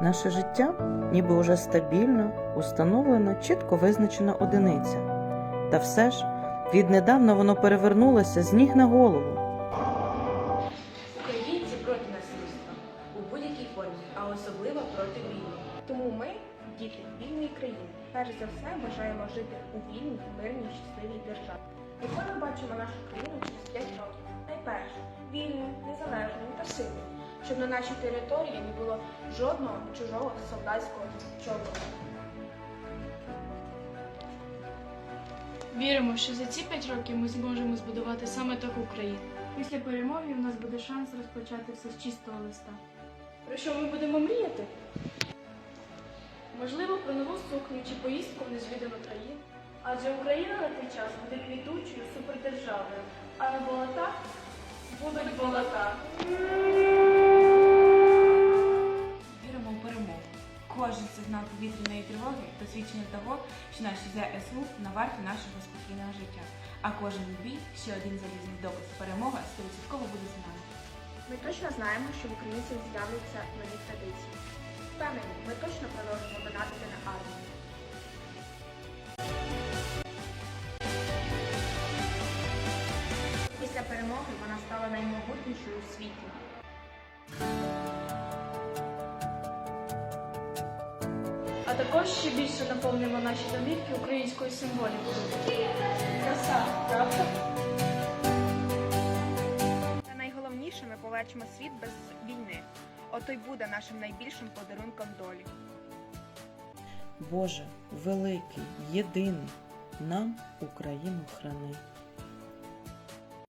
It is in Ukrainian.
Наше життя ніби уже стабільно, установлена, чітко визначена одиниця. Та все ж віднедавна воно перевернулося з ніг на голову. Українці проти насильства у будь-якій формі, а особливо проти війни. Тому ми, діти вільної країни, перш за все бажаємо жити у вільній, мирній, щасливій державі. Якою ми бачимо нашу країну через 5 років? Найперше, вільною, незалежною та сильною, щоб на нашій території не було жодного чужого солдатського чоловіка. Віримо, що за ці п'ять років ми зможемо збудувати саме таку країну. Після перемоги у нас буде шанс розпочати все з чистого листа. Про що ми будемо мріяти? Можливо, про нову сукню чи поїздку в незвідану країну. Адже Україна на той час буде квітучою супердержавою, а на болотах будуть болота. Кожен сигнал повітряної тривоги то того, що наші ЗСУ на варті нашого спокійного життя. А кожен бій ще один залізний доказ. Перемога 100% буде з нами. Ми точно знаємо, що в українців з'являться нові традиції. Впевнені, ми точно продовжимо донатити на армію. Після перемоги вона стала наймогутнішою у світі. А також ще більше наповнимо наші домівки українською символікою. Краса, правда? Та найголовніше, ми побачимо світ без війни. Ото й буде нашим найбільшим подарунком долі. Боже, великий, єдиний, нам Україну храни.